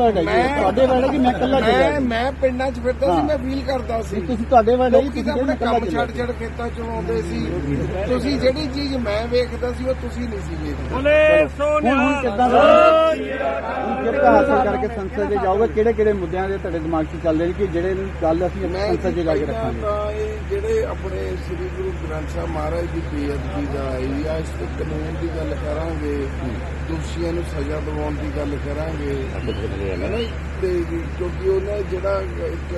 ਤੁਹਾਡਾ ਜੀ। ਤੁਹਾਡੇ ਵਾਲੇ ਕਿ ਮੈਂ ਇਕੱਲਾ ਚੱਲਿਆ ਮੈਂ ਮੈਂ ਪਿੰਡਾਂ 'ਚ ਫਿਰਦਾ ਸੀ। ਮੈਂ ਫੀਲ ਕਰਦਾ ਸੀ। ਤੁਸੀਂ ਤੁਹਾਡੇ ਵਾਲੇ ਲੋਕੀ ਤਾਂ ਆਪਣੇ ਕੰਮ ਛੱਡ ਛੱਡ ਖੇਤਾਂ 'ਚ ਆਉਂਦੇ ਸੀ। ਤੁਸੀਂ ਜਿਹੜੀ ਚੀਜ਼ ਮੈਂ ਵੇਖਦਾ ਸੀ ਉਹ ਤੁਸੀਂ ਨਹੀਂ ਸੀ ਵੇਖਦੇ। ਹੁਣ ਹੁਣ ਕਿੱਦਾਂ ਦਾ ਹੁਣ ਕਿਹੜਾ ਹਾਸਲ ਕਰਕੇ ਸੰਸਦ 'ਚ ਜਾਓਗੇ? ਕਿਹੜੇ ਕਿਹੜੇ ਮੁੱਦਿਆਂ ਦੇ ਤੁਹਾਡੇ ਦਿਮਾਗ 'ਚ ਚੱਲ ਰਹੇ ਨੇ ਕਿ ਜਿਹੜੇ ਕੱਲ ਅਸੀਂ ਮੈਂ ਆਪਣੀ ਸੰਸਦ 'ਚ ਜਾ ਕੇ ਪਹਿਲਾਂ ਰੱਖਾਂਗੇ? ਤਾਂ ਇਹ ਜਿਹੜੇ ਆਪਣੇ ਸ੍ਰੀ ਗੁਰੂ ਗ੍ਰੰਥ ਸਾਹਿਬ ਮਹਾਰਾਜ ਦੀ ਬੇਅਦਬੀ ਦਾ ਜਾਂ ਇਸ ਤੇ ਕਾਨੂੰਨ ਦੀ ਗੱਲ ਕਰਾਂਗੇ ਦੋਸ਼ੀਆਂ ਨੂੰ ਸਜ਼ਾ ਦਿਵਾਉਣ ਦੀ ਗੱਲ ਕਰਾਂਗੇ। ਹੈ ਨਾ। ਤੇ ਕਿਉਂਕਿ ਉਹਨਾਂ ਜਿਹੜਾ ਇੱਕ ਇੱਕ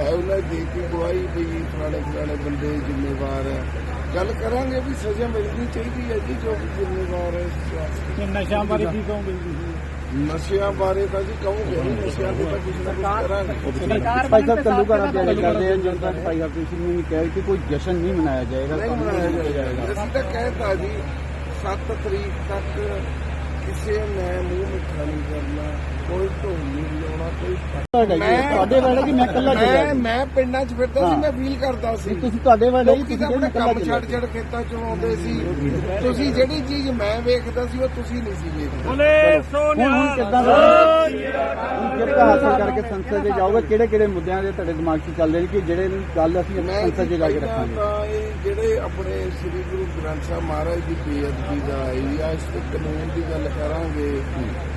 ਹੈ ਉਹਨਾਂ ਦੀ ਦੇਤੀ ਗਵਾਹੀ ਵੀ ਫਲਾਣੇ ਫਲਾਣੇ ਬੰਦੇ ਜ਼ਿੰਮੇਵਾਰ ਹੈ। ਗੱਲ ਕਰਾਂਗੇ ਵੀ ਸਜ਼ਾ ਮਿਲਣੀ ਚਾਹੀਦੀ ਹੈ ਜੀ ਜੋ ਜ਼ਿੰਮੇਵਾਰ ਹੈ ਕਿ ਨਸ਼ਿਆਂ ਬਾਰੇ ਕੀ ਕਹੋਗੇ ਨਸ਼ਿਆਂ ਬਾਰੇ ਤਾਂ ਜੀ ਕਹੋਗੇ ਨਹੀਂ ਨਸ਼ਿਆਂ ਤੇ ਤਾਂ ਕੁਝ ਨਾ ਕੁਝ ਕਰਾਂਗੇ। ਭਾਈ ਸਾਹਿਬ ਤੰਦੂਕਰਾਂ ਦੀ ਗੱਲ ਕਰਦੇ ਹਾਂ ਜਨਤਾ ਭਾਈ ਸਿੰਘ ਨੇ ਕਿਹਾ ਕਿ ਕੋਈ ਜਸ਼ਨ ਨਹੀਂ ਮਨਾਇਆ ਜਾਏਗਾ ਨਹੀਂ ਮਨਾਇਆ ਜਾਏਗਾ। ਅਸੀਂ ਤਾਂ ਕਹਿਤਾ ਜੀ 7 ਤਰੀਕ ਤੱਕ ਕਿਸੇ ਨੇ ਮੂੰਹ ਮਿੱਠਾ ਨਹੀਂ ਕਰਨਾ। ਕੋਈ ਢੋਲ ਨਹੀਂ ਵਜਾਉਣਾ ਕੋਈ ਤੁਹਾਡਾ ਜੀ ਤੁਹਾਡੇ ਵਾਲੇ ਕਿ ਮੈਂ ਇਕੱਲਾ ਚੱਲਿਆ ਮੈਂ ਮੈਂ ਪਿੰਡਾਂ 'ਚ ਫਿਰਦਾ ਸੀ ਹਾਂ। ਮੈਂ ਫੀਲ ਕਰਦਾ ਸੀ। ਤੁਸੀਂ ਤੁਹਾਡੇ ਵਾਲੇ ਲੋਕੀ ਤਾਂ ਆਪਣੇ ਕੰਮ ਛੱਡ ਛੱਡ ਖੇਤਾਂ 'ਚ ਆਉਂਦੇ ਸੀ। ਤੁਸੀਂ ਜਿਹੜੀ ਚੀਜ਼ ਮੈਂ ਵੇਖਦਾ ਸੀ ਉਹ ਤੁਸੀਂ ਨਹੀਂ ਸੀ ਵੇਖਦੇ। ਹੁਣ ਹੁਣ ਕਿੱਦਾਂ ਦਾ ਹੁਣ ਕਿਹੜਾ ਹਾਸਲ ਕਰਕੇ ਸੰਸਦ 'ਚ ਜਾਓਗੇ? ਕਿਹੜੇ ਕਿਹੜੇ ਮੁੱਦਿਆਂ ਦੇ ਤੁਹਾਡੇ ਦਿਮਾਗ 'ਚ ਚੱਲ ਰਹੇ ਨੇ ਕਿ ਜਿਹੜੇ ਨੂੰ ਕੱਲ ਅਸੀਂ ਮੈਂ ਸੰਸਦ 'ਚ ਜਾ ਕੇ ਪਹਿਲਾਂ ਰੱਖਾਂਗੇ? ਤਾਂ ਇਹ ਜਿਹੜੇ ਆਪਣੇ ਸ੍ਰੀ ਗੁਰੂ ਗ੍ਰੰਥ ਸਾਹਿਬ ਮਹਾਰਾਜ ਦੀ ਬੇਅਦਬੀ ਦਾ ਜਾਂ ਇਸ ਤੇ ਕਾਨੂੰਨ ਦੀ ਗੱਲ ਕਰਾਂਗੇ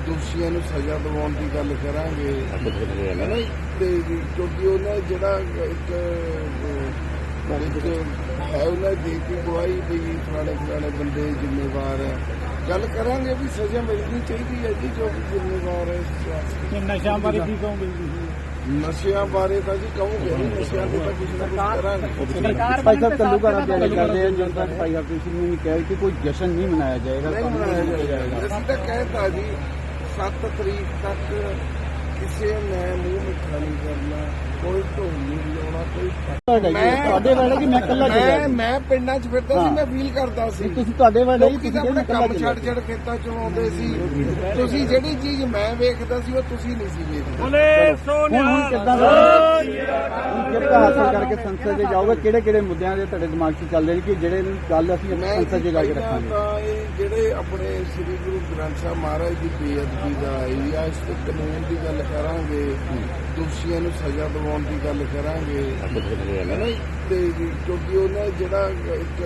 ਦੋਸ਼ੀਆਂ ਨੂੰ ਸਜ਼ਾ ਦਿਵਾਉਣ ਦੀ ਗੱਲ ਕਰਾਂਗੇ। ਤੇ ਕਿਉਂਕਿ ਉਹਨਾਂ ਜਿਹੜਾ ਇੱਕ ਹੈ ਉਹਨਾਂ ਦੀ ਦੇਤੀ ਗਵਾਹੀ ਵੀ ਫਲਾਣੇ ਫਲਾਣੇ ਬੰਦੇ ਜ਼ਿੰਮੇਵਾਰ ਹੈ। ਗੱਲ ਕਰਾਂਗੇ ਵੀ ਸਜ਼ਾ ਮਿਲਣੀ ਚਾਹੀਦੀ ਹੈ ਜੀ ਜੋ ਵੀ ਜ਼ਿੰਮੇਵਾਰ ਹੈ। ਕਿ ਨਸ਼ਿਆਂ ਬਾਰੇ ਕੀ ਕਹੋਗੇ ਨਸ਼ਿਆਂ ਬਾਰੇ ਤਾਂ ਜੀ ਕਹੋਗੇ ਨਹੀਂ ਨਸ਼ਿਆਂ ਤੇ ਤਾਂ ਕੁਝ ਨਾ ਕੁਝ ਕਰਾਂਗੇ। ਭਾਈ ਸਾਹਿਬ ਤੰਦੂਕਰਾਂ ਦੀ ਗੱਲ ਕਰਦੇ ਹਾਂ ਜਨਤਾ ਭਾਈ ਸਿੰਘ ਨੇ ਕਿਹਾ ਕਿ ਕੋਈ ਜਸ਼ਨ ਨਹੀਂ ਮਨਾਇਆ ਜਾਏਗਾ ਨਹੀਂ ਮਨਾਇਆ ਜਾਏਗਾ। ਅਸੀਂ ਤਾਂ ਕਹਿਤਾ ਜੀ 7 ਤਰੀਕ ਤੱਕ ਕਿਸੇ ਨੇ ਮੂੰਹ ਮਿੱਠਾ ਨਹੀਂ ਕਰਨਾ ਕੋਈ ਢੋਲ ਨਹੀਂ ਵਜਾਉਣਾ ਕੋਈ ਤੁਹਾਡਾ ਜੀ ਤੁਹਾਡੇ ਵਾਲੇ ਕਿ ਮੈਂ ਇਕੱਲਾ ਚੱਲਿਆ ਮੈਂ ਮੈਂ ਪਿੰਡਾਂ 'ਚ ਫਿਰਦਾ ਸੀ। ਮੈਂ ਫੀਲ ਕਰਦਾ ਸੀ। ਤੁਸੀਂ ਤੁਹਾਡੇ ਵਾਲੇ ਲੋਕੀ ਤਾਂ ਆਪਣੇ ਕੰਮ ਛੱਡ ਛੱਡ ਖੇਤਾਂ 'ਚ ਆਉਂਦੇ ਸੀ। ਤੁਸੀਂ ਜਿਹੜੀ ਚੀਜ਼ ਮੈਂ ਵੇਖਦਾ ਸੀ ਉਹ ਤੁਸੀਂ ਨਹੀਂ ਸੀ ਵੇਖਦੇ। ਹੁਣ ਕਿੱਦਾਂ ਕਿਹੜਾ ਹਾਸਲ ਕਰਕੇ ਸੰਸਦ 'ਚ ਜਾਓਗੇ ਕਿਹੜੇ ਕਿਹੜੇ ਮੁੱਦਿਆਂ ਦੇ ਤੁਹਾਡੇ ਦਿਮਾਗ 'ਚ ਚੱਲ ਰਹੇ ਨੇ ਕਿ ਜਿਹੜੇ ਨੂੰ ਕੱਲ ਅਸੀਂ ਆਪਣੀ ਮੈਂ ਸੰਸਦ 'ਚ ਜਾ ਕੇ ਪਹਿਲਾਂ ਰੱਖਾਂਗੇ? ਤਾਂ ਇਹ ਜਿਹੜੇ ਆਪਣੇ ਸ੍ਰੀ ਗੁਰੂ ਗ੍ਰੰਥ ਸਾਹਿਬ ਮਹਾਰਾਜ ਦੀ ਬੇਅਦਬੀ ਦਾ ਜਾਂ ਇਸ ਤੇ ਕਾਨੂੰਨ ਦੀ ਗੱਲ ਕਰਾਂਗੇ ਦੋਸ਼ੀਆਂ ਨੂੰ ਸਜ਼ਾ ਦਿਵਾਉਣ ਦੀ ਗੱਲ ਕਰਾਂਗੇ। ਤੇ ਕਿਉਂਕਿ ਉਹਨਾਂ ਜਿਹੜਾ ਇੱਕ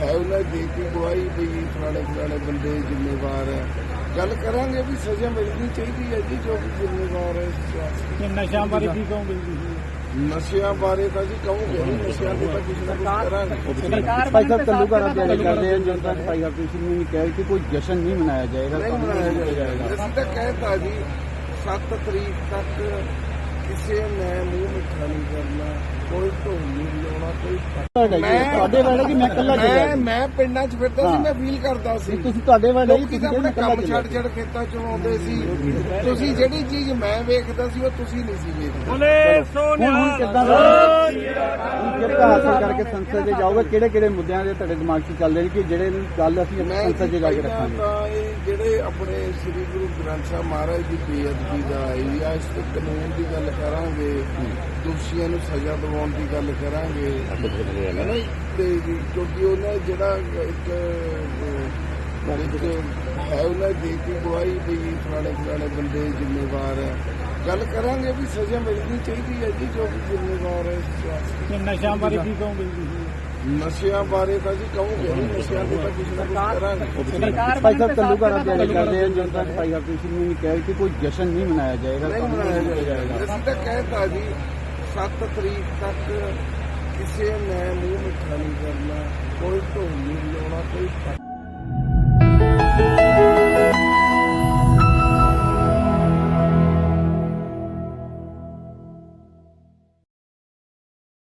ਹੈ ਉਹਨਾਂ ਦੀ ਗਵਾਹੀ ਵੀ ਫਲਾਣੇ ਫਲਾਣੇ ਬੰਦੇ ਜ਼ਿੰਮੇਵਾਰ ਹੈ ਗੱਲ ਕਰਾਂਗੇ ਵੀ ਸਜ਼ਾ ਮਿਲਣੀ ਚਾਹੀਦੀ ਹੈ ਜੀ ਜੋ ਵੀ ਜ਼ਿੰਮੇਵਾਰ ਹੈ ਕਿ ਨਸ਼ਿਆਂ ਬਾਰੇ ਕੀ ਕਹੋਗੇ ਨਸ਼ਿਆਂ ਬਾਰੇ ਤਾਂ ਜੀ ਕਹੋਗੇ ਨਹੀਂ ਨਸ਼ਿਆਂ ਤੇ ਤਾਂ ਕੁਝ ਨਾ ਕੁਝ ਕਰਾਂਗੇ। ਭਾਈ ਸਾਹਿਬ ਤੰਦੂਕਰਾਂ ਦੀ ਗੱਲ ਕਰਦੇ ਹਾਂ। ਜਨਤਾ ਭਾਈ ਹਰਪ੍ਰੀਤ ਸਿੰਘ ਨੇ ਕਿਹਾ ਕਿ ਕੋਈ ਜਸ਼ਨ ਨਹੀਂ ਮਨਾਇਆ ਜਾਏਗਾ ਨਹੀਂ ਮਨਾਇਆ ਜਾਏਗਾ। ਅਸੀਂ ਤਾਂ ਕਹਿਤਾ ਜੀ 7 ਤਰੀਕ ਤੱਕ ਕਿਸੇ ਨੇ ਮੂੰਹ ਮਿੱਠਾ ਨਹੀਂ ਕਰਨਾ। ਕੋਈ ਢੋਲ ਨਹੀਂ ਵਜਾਉਣਾ ਕੋਈ ਤੁਹਾਡਾ ਜੀ ਤੁਹਾਡੇ ਵਾਲੇ ਕਿ ਮੈਂ ਇਕੱਲਾ ਚੱਲਿਆ ਮੈਂ ਮੈਂ ਪਿੰਡਾਂ 'ਚ ਫਿਰਦਾ ਸੀ ਹਾਂ। ਮੈਂ ਫੀਲ ਕਰਦਾ ਸੀ। ਤੁਸੀਂ ਤੁਹਾਡੇ ਵਾਲੇ ਲੋਕੀ ਤਾਂ ਆਪਣੇ ਕੰਮ ਛੱਡ ਛੱਡ ਖੇਤਾਂ 'ਚ ਆਉਂਦੇ ਸੀ। ਤੁਸੀਂ ਜਿਹੜੀ ਚੀਜ਼ ਮੈਂ ਵੇਖਦਾ ਸੀ ਉਹ ਤੁਸੀਂ ਨਹੀਂ ਸੀ ਵੇਖਦੇ। ਹੁਣ ਹੁਣ ਕਿੱਦਾਂ ਦਾ ਹੁਣ ਕਿਹੜਾ ਹਾਸਲ ਕਰਕੇ ਸੰਸਦ 'ਚ ਜਾਓਗੇ? ਕਿਹੜੇ ਕਿਹੜੇ ਮੁੱਦਿਆਂ ਦੇ ਤੁਹਾਡੇ ਦਿਮਾਗ 'ਚ ਚੱਲ ਰਹੇ ਨੇ ਕਿ ਜਿਹੜੇ ਨੂੰ ਕੱਲ ਅਸੀਂ ਮੈਂ ਸੰਸਦ 'ਚ ਜਾ ਕੇ ਪਹਿਲਾਂ ਰੱਖਾਂਗੇ? ਤਾਂ ਇਹ ਜਿਹੜੇ ਆਪਣੇ ਸ੍ਰੀ ਗੁਰੂ ਗ੍ਰੰਥ ਸਾਹਿਬ ਮਹਾਰਾਜ ਦੀ ਬੇਅਦਬੀ ਦਾ ਜਾਂ ਇਸ ਤੇ ਕਾਨੂੰਨ ਦੀ ਗੱਲ ਕਰਾਂਗੇ। ਦੋਸ਼ੀਆਂ ਨੂੰ ਸਜ਼ਾ ਦਿਵਾਉਣ ਦੀ ਗੱਲ ਕਰਾਂਗੇ। ਹੈ ਨਾ ਤੇ ਕਿਉਂਕਿ ਉਹਨਾਂ ਜਿਹੜਾ ਇੱਕ ਇੱਕ ਹੈ ਉਹਨਾਂ ਦੀ ਦੇਤੀ ਗਵਾਹੀ ਵੀ ਫਲਾਣੇ ਫਲਾਣੇ ਬੰਦੇ ਜ਼ਿੰਮੇਵਾਰ ਹੈ। ਗੱਲ ਕਰਾਂਗੇ ਵੀ ਸਜ਼ਾ ਮਿਲਣੀ ਚਾਹੀਦੀ ਹੈ ਜੀ ਜੋ ਵੀ ਜ਼ਿੰਮੇਵਾਰ ਹੈ। ਨਸ਼ਿਆਂ ਬਾਰੇ ਕੀ ਕਹੋਗੇ ਨਸ਼ਿਆਂ ਬਾਰੇ ਤਾਂ ਜੀ ਕਹੋਗੇ ਨਹੀਂ ਨਸ਼ਿਆਂ ਤੇ ਤਾਂ ਕੁਝ ਨਾ ਕੁਝ ਕਰਾਂਗੇ। ਭਾਈ ਸਾਹਿਬ ਤੰਦੂਕਰਾਂ ਦੀ ਗੱਲ ਕਰਦੇ ਹਾਂ ਜਨਤਾ ਭਾਈ ਹਰਪ੍ਰੀਤ ਸਿੰਘ ਨੇ ਕਿਹਾ ਕਿ ਕੋਈ ਜਸ਼ਨ ਨਹੀਂ ਮਨਾਇਆ ਜਾਏਗਾ ਨਹੀਂ ਮਨਾਇਆ ਜਾਏਗਾ। ਅਸੀਂ ਤਾਂ ਕਹਿਤਾ ਜੀ 7 ਤਰੀਕ ਤੱਕ ਕਿਸੇ ਨੇ ਮੂੰਹ ਮਿੱਠਾ ਨਹੀਂ ਕਰਨਾ ਕੋਈ ਢੋਲ ਨਹੀਂ ਵਜਾਉਣਾ ਕੋਈ